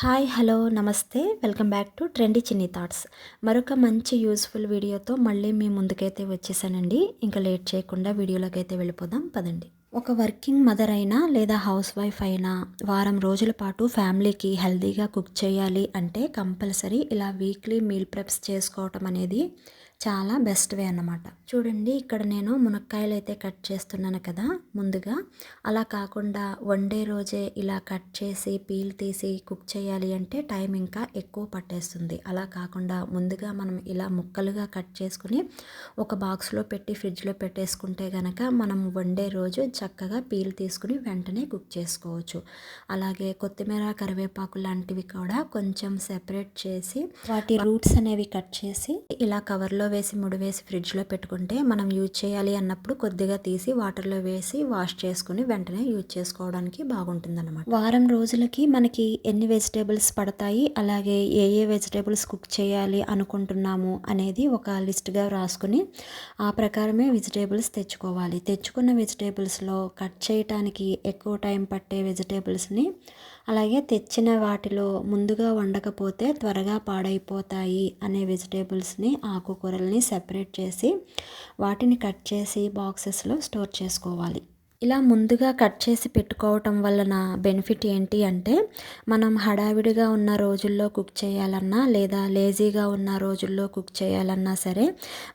Hi hello నమస్తే. Welcome back to trendy Chinni thoughts. మరొక మంచి యూస్ఫుల్ వీడియోతో మళ్ళీ మీ ముందుకైతే వచ్చేసానండి. ఇంకా లేట్ చేయకుండా వీడియోలోకి అయితే వెళ్ళిపోదాం. పదండి. ఒక వర్కింగ్ మదర్ అయినా లేదా హౌస్ వైఫ్ అయినా వారం రోజుల పాటు ఫ్యామిలీకి హెల్తీగా కుక్ చేయాలి అంటే కంపల్సరీ ఇలా వీక్లీ మీల్ ప్రెప్స్ చేసుకోవటం అనేది చాలా బెస్ట్ వే అన్నమాట. చూడండి ఇక్కడ నేను మునక్కాయలు అయితే కట్ చేస్తున్నాను కదా ముందుగా. అలా కాకుండా వన్ డే రోజే ఇలా కట్ చేసి పీల్ తీసి కుక్ చేయాలి అంటే టైం ఇంకా ఎక్కువ పట్టేస్తుంది. అలా కాకుండా ముందుగా మనం ఇలా ముక్కలుగా కట్ చేసుకుని ఒక బాక్స్లో పెట్టి ఫ్రిడ్జ్లో పెట్టేసుకుంటే కనుక మనం వన్ డే రోజు చక్కగా పీల్ తీసుకుని వెంటనే కుక్ చేసుకోవచ్చు. అలాగే కొత్తిమీర కరివేపాకు లాంటివి కూడా కొంచెం సెపరేట్ చేసి వాటి రూట్స్ అనేవి కట్ చేసి ఇలా కవర్లో వేసి ముడివేసి ఫ్రిడ్జ్లో పెట్టుకుంటే మనం యూజ్ చేయాలి అన్నప్పుడు కొద్దిగా తీసి వాటర్లో వేసి వాష్ చేసుకుని వెంటనే యూజ్ చేసుకోవడానికి బాగుంటుంది అనమాట వారం రోజులకి మనకి ఎన్ని వెజిటేబుల్స్ పడతాయి అలాగే ఏ ఏ వెజిటేబుల్స్ కుక్ చేయాలి అనుకుంటున్నాము అనేది ఒక లిస్ట్గా రాసుకుని ఆ ప్రకారమే వెజిటేబుల్స్ తెచ్చుకోవాలి. తెచ్చుకున్న వెజిటేబుల్స్లో కట్ చేయటానికి ఎక్కువ టైం పట్టే వెజిటేబుల్స్ని అలాగే తెచ్చిన వాటిలో ముందుగా వండకపోతే త్వరగా పాడైపోతాయి అనే వెజిటేబుల్స్ని ఆకుకూరల్ని సెపరేట్ చేసి వాటిని కట్ చేసి బాక్సెస్లో స్టోర్ చేసుకోవాలి. ఇలా ముందుగా కట్ చేసి పెట్టుకోవటం వలన బెనిఫిట్ ఏంటి అంటే మనం హడావిడిగా ఉన్న రోజుల్లో కుక్ చేయాలన్నా లేదా లేజీగా ఉన్న రోజుల్లో కుక్ చేయాలన్నా సరే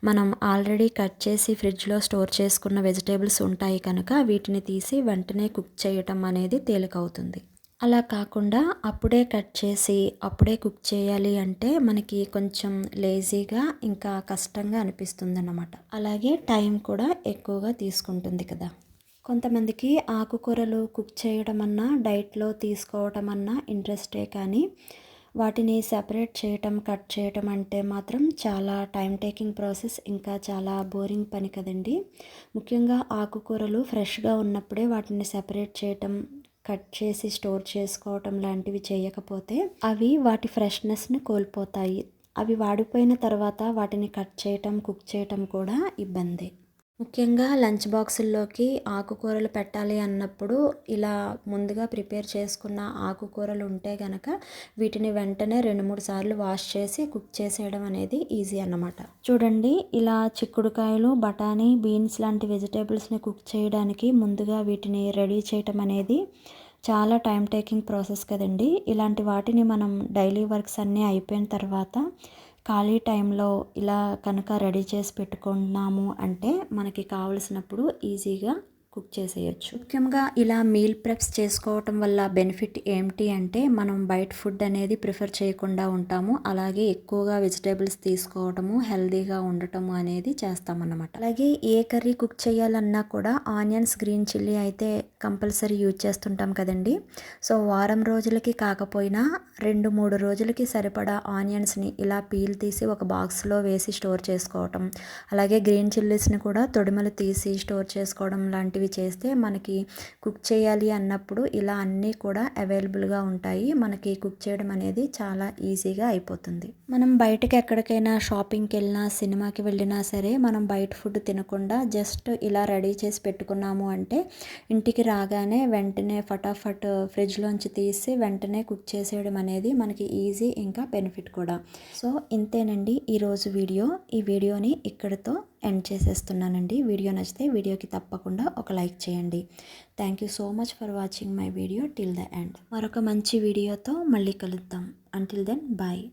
మనం ఆల్రెడీ కట్ చేసి ఫ్రిడ్జ్లో స్టోర్ చేసుకున్న వెజిటేబుల్స్ ఉంటాయి కనుక వీటిని తీసి వెంటనే కుక్ చేయటం అనేది తేలికవుతుంది. అలా కాకుండా అప్పుడే కట్ చేసి అప్పుడే కుక్ చేయాలి అంటే మనకి కొంచెం లేజీగా ఇంకా కష్టంగా అనిపిస్తుంది అన్నమాట అలాగే టైం కూడా ఎక్కువగా తీసుకుంటుంది కదా. కొంతమందికి ఆకుకూరలు కుక్ చేయడం అన్నా డైట్లో తీసుకోవటం అన్నా ఇంట్రెస్టే కానీ వాటిని సెపరేట్ చేయటం కట్ చేయటం అంటే మాత్రం చాలా టైం టేకింగ్ ప్రాసెస్ ఇంకా చాలా బోరింగ్ పని కదండి. ముఖ్యంగా ఆకుకూరలు ఫ్రెష్గా ఉన్నప్పుడే వాటిని సెపరేట్ చేయటం కట్ చేసి స్టోర్ చేసుకోవటం లాంటివి చేయకపోతే అవి వాటి ఫ్రెష్నెస్ని కోల్పోతాయి. అవి వాడిపోయిన తర్వాత వాటిని కట్ చేయటం కుక్ చేయటం కూడా ఇబ్బంది. ముఖ్యంగా లంచ్ బాక్సుల్లోకి ఆకుకూరలు పెట్టాలి అన్నప్పుడు ఇలా ముందుగా ప్రిపేర్ చేసుకున్న ఆకుకూరలు ఉంటే కనుక వీటిని వెంటనే రెండు మూడు సార్లు వాష్ చేసి కుక్ చేసేయడం అనేది ఈజీ అన్నమాట. చూడండి ఇలా చిక్కుడుకాయలు బఠానీ బీన్స్ లాంటి వెజిటేబుల్స్ని కుక్ చేయడానికి ముందుగా వీటిని రెడీ చేయటం అనేది చాలా టైం టేకింగ్ ప్రాసెస్ కదండి. ఇలాంటి వాటిని మనం డైలీ వర్క్స్ అన్నీ అయిపోయిన తర్వాత ఖాళీ టైంలో ఇలా కనుక రెడీ చేసి పెట్టుకున్నాము అంటే మనకి కావలసినప్పుడు ఈజీగా కుక్ చేసేయచ్చు. ముఖ్యంగా ఇలా మీల్ ప్రెప్స్ చేసుకోవటం వల్ల బెనిఫిట్ ఏమిటి అంటే మనం బయట ఫుడ్ అనేది ప్రిఫర్ చేయకుండా ఉంటాము. అలాగే ఎక్కువగా వెజిటేబుల్స్ తీసుకోవటము హెల్దీగా ఉండటము అనేది చేస్తామన్నమాట. అలాగే ఏ కర్రీ కుక్ చేయాలన్నా కూడా ఆనియన్స్ గ్రీన్ చిల్లీ అయితే కంపల్సరీ యూజ్ చేస్తుంటాం కదండి. సో వారం రోజులకి కాకపోయినా రెండు మూడు రోజులకి సరిపడా ఆనియన్స్ని ఇలా పీల్ తీసి ఒక బాక్స్లో వేసి స్టోర్ చేసుకోవటం. అలాగే గ్రీన్ చిల్లీస్ని కూడా తొడిమలు తీసి స్టోర్ చేసుకోవడం లాంటివి చే చేస్తే మనకి కుక్ చేయాలి అన్నప్పుడు ఇలా అన్నీ కూడా అవైలబుల్గా ఉంటాయి. మనకి కుక్ చేయడం అనేది చాలా ఈజీగా అయిపోతుంది. మనం బయటకి ఎక్కడికైనా షాపింగ్కి వెళ్ళినా సినిమాకి వెళ్ళినా సరే మనం బయట ఫుడ్ తినకుండా జస్ట్ ఇలా రెడీ చేసి పెట్టుకున్నాము అంటే ఇంటికి రాగానే వెంటనే ఫటాఫట్ ఫ్రిడ్జ్లోంచి తీసి వెంటనే కుక్ చేసేయడం అనేది మనకి ఈజీ ఇంకా బెనిఫిట్ కూడా. సో ఇంతేనండి ఈరోజు వీడియో. ఈ వీడియోని ఇక్కడితో ఎండ్ చేసేస్తున్నానండి. వీడియో నచ్చితే వీడియోకి తప్పకుండా ఒక లైక్ చేయండి. Thank you so much for watching my video till the end మరొక మంచి వీడియోతో మళ్ళీ కలుద్దాం. Until then bye